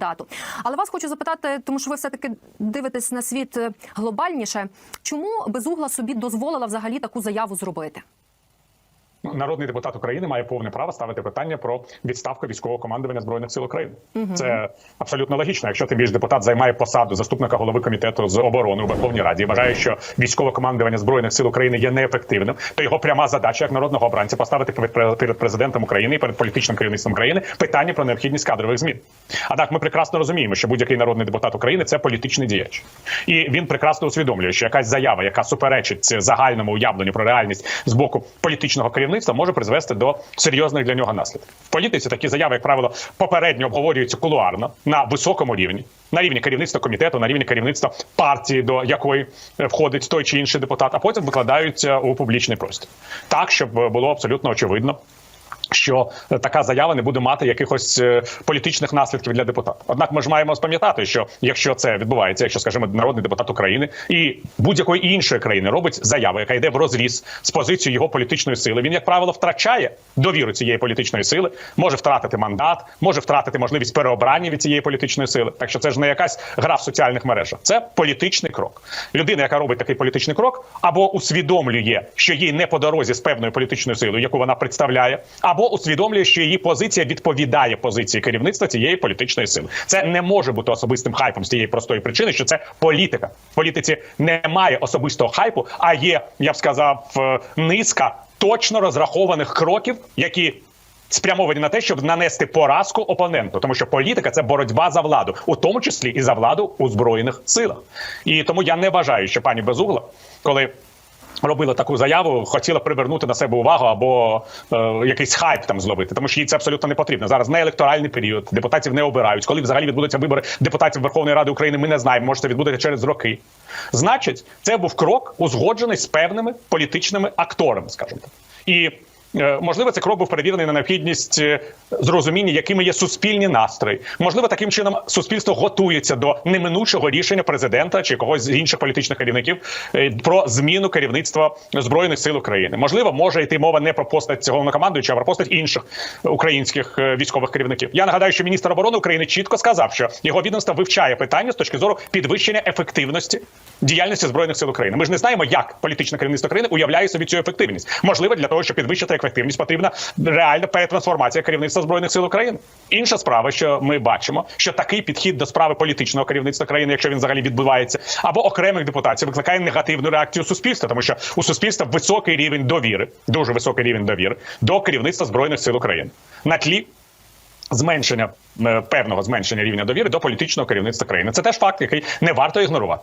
дату. Але вас хочу запитати, тому що ви все таки дивитесь на світ е, глобальніше. Чому безугла собі дозволила взагалі таку заяву зробити? Народний депутат України має повне право ставити питання про відставку військового командування збройних сил України. Це абсолютно логічно. Якщо тим більш депутат займає посаду заступника голови комітету з оборони у Верховній Раді і вважає, що військове командування збройних сил України є неефективним, то його пряма задача як народного обранця поставити перед перед президентом України і перед політичним керівництвом країни питання про необхідність кадрових змін. Однак ми прекрасно розуміємо, що будь-який народний депутат України це політичний діяч, і він прекрасно усвідомлює, що якась заява, яка суперечить загальному уявленню про реальність з боку політичного керівництва, може призвести до серйозних для нього наслідків. В політиці такі заяви, як правило, попередньо обговорюються кулуарно на високому рівні, на рівні керівництва комітету, на рівні керівництва партії, до якої е, входить той чи інший депутат, а потім викладаються у публічний простір, так щоб е, було абсолютно очевидно. Що е, така заява не буде мати якихось е, політичних наслідків для депутата. Однак ми ж маємо спам'ятати, що якщо це відбувається, якщо скажімо, народний депутат України і будь-якої іншої країни робить заяву, яка йде в розріз з позицією його політичної сили, він як правило втрачає довіру цієї політичної сили, може втратити мандат, може втратити можливість переобрання від цієї політичної сили. Так що це ж не якась гра в соціальних мережах, це політичний крок. Людина, яка робить такий політичний крок, або усвідомлює, що їй не по дорозі з певною політичною силою, яку вона представляє, або усвідомлює, що її позиція відповідає позиції керівництва цієї політичної сили. Це не може бути особистим хайпом з тієї простої причини, що це політика. В політиці немає особистого хайпу, а є, я б сказав, е, низка точно розрахованих кроків, які. Спрямовані на те, щоб нанести поразку опоненту, тому що політика це боротьба за владу, у тому числі і за владу у збройних силах. І тому я не вважаю, що пані Безугла, коли робила таку заяву, хотіла привернути на себе увагу або е, якийсь хайп там зловити, тому що їй це абсолютно не потрібно. Зараз не електоральний період, депутатів не обирають. Коли взагалі відбудуться вибори депутатів Верховної Ради України, ми не знаємо. Може, це відбудеться через роки. Значить, це був крок узгоджений з певними політичними акторами, скажімо так. І Можливо, цей крок був перевірений на необхідність е, зрозуміння, якими є суспільні настрої. Можливо, таким чином суспільство готується до неминучого рішення президента чи когось з інших політичних керівників е, про зміну керівництва збройних сил України. Можливо, може йти мова не про постать цього головнокомандуючого, а про постать інших українських е, військових керівників. Я нагадаю, що міністр оборони України чітко сказав, що його відомство вивчає питання з точки зору підвищення ефективності діяльності збройних сил України. Ми ж не знаємо, як політичне керівництво країни уявляє собі цю ефективність. Можливо, для того, щоб підвищити ефективність, потрібна реальна перетрансформація керівництва збройних сил України. Інша справа, що ми бачимо, що такий підхід до справи політичного керівництва країни, якщо він взагалі відбувається, або окремих депутатів, викликає негативну реакцію суспільства, тому що у суспільства високий рівень довіри, дуже високий рівень довіри до керівництва збройних сил України на тлі. Зменшення е, певного зменшення рівня довіри до політичного керівництва країни це теж факт, який не варто ігнорувати.